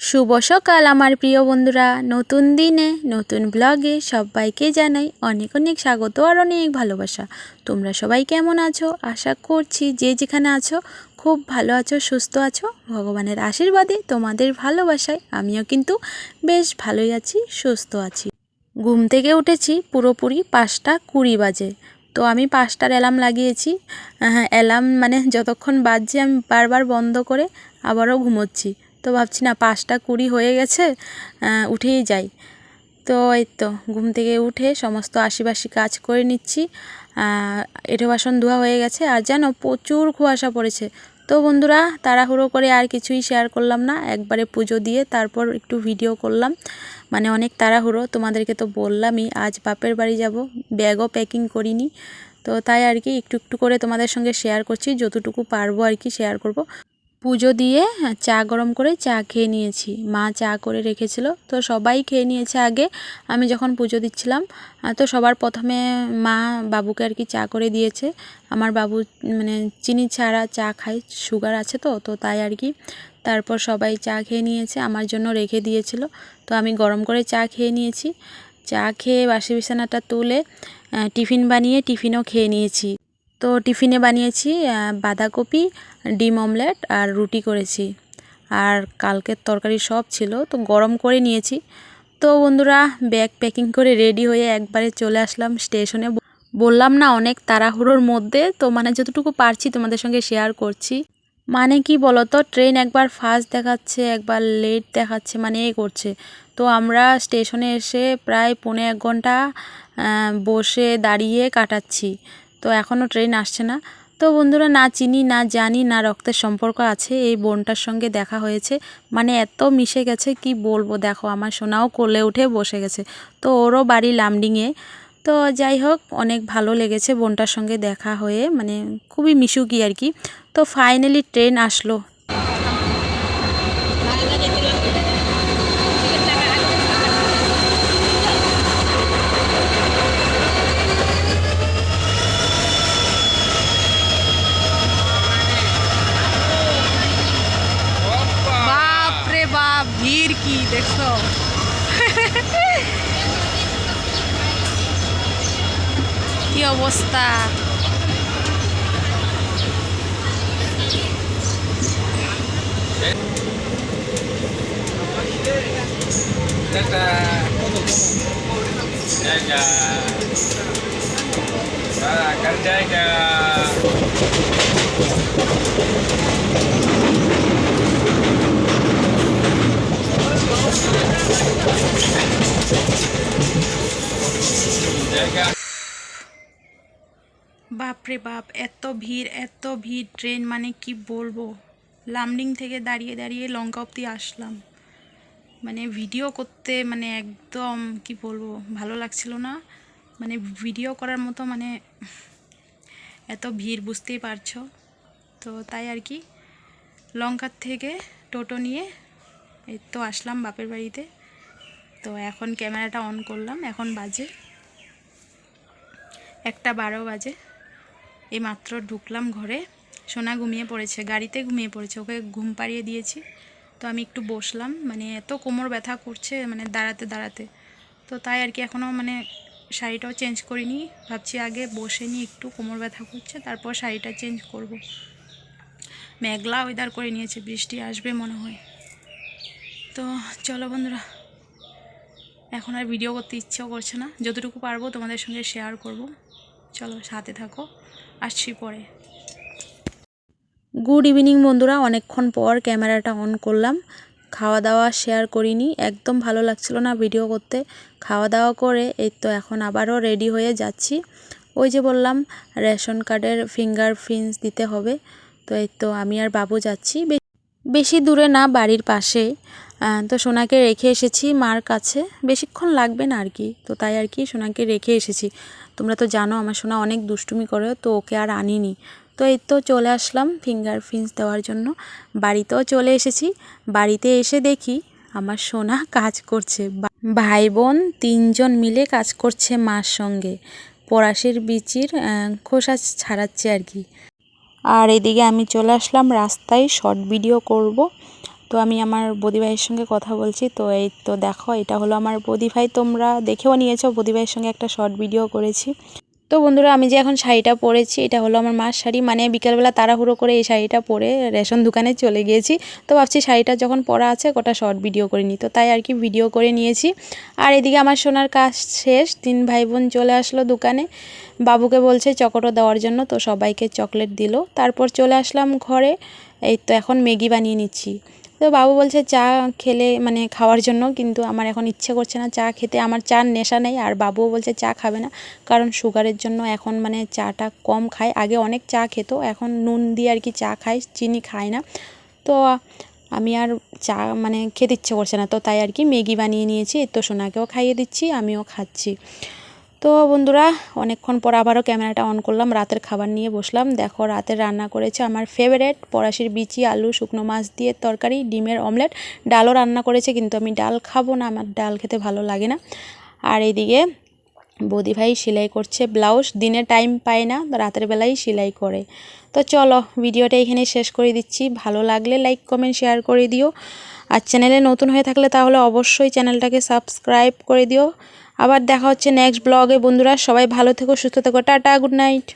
শুভ সকাল আমার প্রিয় বন্ধুরা। নতুন দিনে, নতুন ব্লগে সবাইকে জানাই অনেক অনেক স্বাগত আর অনেক ভালোবাসা। তোমরা সবাই কেমন আছো? আশা করছি যে যেখানে আছো, খুব ভালো আছো, সুস্থ আছো। ভগবানের আশীর্বাদে তোমাদের ভালোবাসায় আমিও কিন্তু বেশ ভালোই আছি, সুস্থ আছি। ঘুম থেকে উঠেছি পুরোপুরি পাঁচটা কুড়ি বাজে। তো আমি পাঁচটার অ্যালার্ম লাগিয়েছি। অ্যালার্ম মানে যতক্ষণ বাজছে আমি বারবার বন্ধ করে আবারও ঘুমোচ্ছি। তো ভাবছি না, পাঁচটা কুড়ি হয়ে গেছে উঠেই যাই। তো এই তো ঘুম থেকে উঠে সমস্ত আশিবাসী কাজ করে নিচ্ছি। এঁঠো বাসন ধোয়া হয়ে গেছে আর যেন প্রচুর কুয়াশা পড়েছে। তো বন্ধুরা, তাড়াহুড়ো করে আর কিছুই শেয়ার করলাম না। একবারে পুজো দিয়ে তারপর একটু ভিডিও করলাম। মানে অনেক তাড়াহুড়ো, তোমাদেরকে তো বললামই, আজ বাপের বাড়ি যাব ব্যাগও প্যাকিং করিনি। তো তাই আর কি, একটু একটু করে তোমাদের সঙ্গে শেয়ার করছি, যতটুকু পারব আর কি শেয়ার করব। পুজো দিয়ে চা গরম করে চা খেয়ে নিয়েছি। মা চা করে রেখেছিল। তো সবাই খেয়ে নিয়েছে আগে। আমি যখন পুজো দিচ্ছিলাম তো সবার প্রথমে মা বাবুকে আর কি চা করে দিয়েছে। আমার বাবু মানে চিনি ছাড়া চা খায়, সুগার আছে তো তো তাই আর কি। তারপর সবাই চা খেয়ে নিয়েছে, আমার জন্য রেখে দিয়েছিল। তো আমি গরম করে চা খেয়ে নিয়েছি। চা খেয়ে বাসি বিছানাটা তুলে টিফিন বানিয়ে টিফিনও খেয়ে নিয়েছি। তো টিফিনে বানিয়েছি বাঁধাকপি, ডিম অমলেট আর রুটি করেছি। আর কালকের তরকারি সব ছিল, তো গরম করে নিয়েছি। তো বন্ধুরা, ব্যাগ প্যাকিং করে রেডি হয়ে একবারে চলে আসলাম স্টেশনে। বললাম না, অনেক তাড়াহুড়োর মধ্যে, তো মানে যতটুকু পারছি তোমাদের সঙ্গে শেয়ার করছি। মানে কি বলতো ট্রেন একবার ফাস্ট দেখাচ্ছে, একবার লেট দেখাচ্ছে মানে এ করছে। তো আমরা স্টেশনে এসে প্রায় পৌনে এক ঘণ্টা বসে দাঁড়িয়ে কাটাচ্ছি। তো এখনও ট্রেন আসছে না। তো বন্ধুরা, না চিনি, না জানি, না রক্তের সম্পর্ক আছে, এই বোনটার সঙ্গে দেখা হয়েছে। মানে এত মিশে গেছে, কি বলব? দেখো, আমার সোনাও কোলে উঠে বসে গেছে। তো ওরও বাড়ি লামডিংয়ে তো যাই হোক, অনেক ভালো লেগেছে বোনটার সঙ্গে দেখা হয়ে মানে খুবই মিশুকি আর কি। তো ফাইনালি ট্রেন আসলো। কি অবস্থা Jaga. Akan jaga. Jaga. বাপ রে বাপ, এত ভিড় এত ভিড়, ট্রেন মানে কি বলব? লামডিং থেকে দাঁড়িয়ে দাঁড়িয়ে লঙ্কা অব্দি আসলাম। মানে ভিডিও করতে মানে একদম কি বলব, ভালো লাগছিল না। মানে ভিডিও করার মতো মানে এত ভিড়, বুঝতেই পারছ? তো তাই আর কি, লঙ্কার থেকে টোটো নিয়ে এই তো আসলাম বাপের বাড়িতে। তো এখন ক্যামেরাটা অন করলাম, এখন বাজে একটা বারো বাজে। এই মাত্র ঢুকলাম ঘরে। সোনা ঘুমিয়ে পড়েছে, গাড়িতে ঘুমিয়ে পড়েছে, ওকে ঘুম পাড়িয়ে দিয়েছি। তো আমি একটু বসলাম মানে এত কোমর ব্যথা করছে মানে দাঁড়াতে দাঁড়াতে। তো তাই আর কি এখনও মানে শাড়িটাও চেঞ্জ করিনি, ভাবছি আগে বসে নিই, একটু কোমর ব্যথা করছে, তারপর শাড়িটা চেঞ্জ করব। মেঘলা ওয়েদার করে নিয়েছে, বৃষ্টি আসবে মনে হয়। তো চলো বন্ধুরা, এখন আর ভিডিও করতে ইচ্ছেও করছে না। যতটুকু পারব তোমাদের সঙ্গে শেয়ার করব। চলো সাথে থাকো, আসছি পরে। গুড ইভিনিং বন্ধুরা, অনেকক্ষণ পর ক্যামেরাটা অন করলাম। খাওয়া দাওয়া শেয়ার করিনি, একদম ভালো লাগছিল না ভিডিও করতে। খাওয়া দাওয়া করে এই তো এখন আবারও রেডি হয়ে যাচ্ছি। ওই যে বললাম, রেশন কার্ডের ফিঙ্গার প্রিন্টস দিতে হবে। তো এই তো আমি আর বাবু যাচ্ছি। বেশি দূরে না, বাড়ির পাশে তো সোনাকে রেখে এসেছি মার কাছে। বেশিক্ষণ লাগবে না আর কি। তো তাই আর কি সোনাকে রেখে এসেছি। তোমরা তো জানো আমার সোনা অনেক দুষ্টুমি করে, তো ওকে আর আনিনি। তো এই তো চলে আসলাম ফিঙ্গার প্রিন্টস দেওয়ার জন্য। বাড়িতেও চলে এসেছি। বাড়িতে এসে দেখি আমার সোনা কাজ করছে। ভাই বোন তিনজন মিলে কাজ করছে মার সঙ্গে। পরাশির বিচির খোসা ছাড়াচ্ছে আর কি। আর এদিকে আমি চলে আসলাম রাস্তায়, শর্ট ভিডিও করব। তো আমি আমার বদি ভাইয়ের সঙ্গে কথা বলছি। তো এই তো দেখো, এটা হলো আমার বদি ভাই। তোমরা দেখেও নিয়েছো, বদি ভাইয়ের সঙ্গে একটা শর্ট ভিডিও করেছি। তো বন্ধুরা, আমি যে এখন শাড়িটা পরেছি, এটা হলো আমার মার শাড়ি। মানে বিকালবেলা তাড়াহুড়ো করে এই শাড়িটা পরে রেশন দোকানে চলে গিয়েছি। তো ভাবছি শাড়িটা যখন পরা আছে, গোটা শর্ট ভিডিও করে নিই। তো তাই আর কি ভিডিও করে নিয়েছি। আর এদিকে আমার সোনার কাজ শেষ। তিন ভাই বোন চলে আসলো দোকানে। বাবুকে বলছে চকোটো দেওয়ার জন্য, তো সবাইকে চকলেট দিল। তারপর চলে আসলাম ঘরে। এই তো এখন ম্যাগি বানিয়ে নিচ্ছি। তো বাবু বলছে চা খেলে মানে খাওয়ার জন্য, কিন্তু আমার এখন ইচ্ছে করছে না চা খেতে, আমার চার নেশা নেই, আর বাবুও বলছে চা খাবে না, কারণ সুগারের জন্য এখন মানে চাটা কম খায়, আগে অনেক চা খেত, এখন নুন দিয়ে আর কি চা খায়, চিনি খায় না, তো আমি আর চা মানে খেতে ইচ্ছে করছে না, তো তাই আর কি ম্যাগি বানিয়ে নিয়েছি, তো সোনাকেও খাইয়ে দিচ্ছি, আমিও খাচ্ছি। তো বন্ধুরা, অনেকক্ষণ পর আবারও ক্যামেরাটা অন করলাম, রাতের খাবার নিয়ে বসলাম। দেখো রাতের রান্না করেছে আমার ফেভারেট পরাশির বিচি, আলু, শুকনো মাছ দিয়ে তরকারি, ডিমের অমলেট ডালও রান্না করেছে, কিন্তু আমি ডাল খাব না, আমার ডাল খেতে ভালো লাগে না। আর এইদিকে বৌদি ভাই সেলাই করছে ব্লাউজ, দিনে টাইম পায় না, রাতের বেলায় সেলাই করে। তো চলো, ভিডিওটা এখানে শেষ করে দিচ্ছি। ভালো লাগলে লাইক কমেন্ট শেয়ার করে দিও। আর চ্যানেলে নতুন হয়ে থাকলে তাহলে অবশ্যই চ্যানেলটাকে সাবস্ক্রাইব করে দিও। আবার দেখা হচ্ছে নেক্সট ব্লগে বন্ধুরা সবাই ভালো থেকো সুস্থ থেকো। Tata good night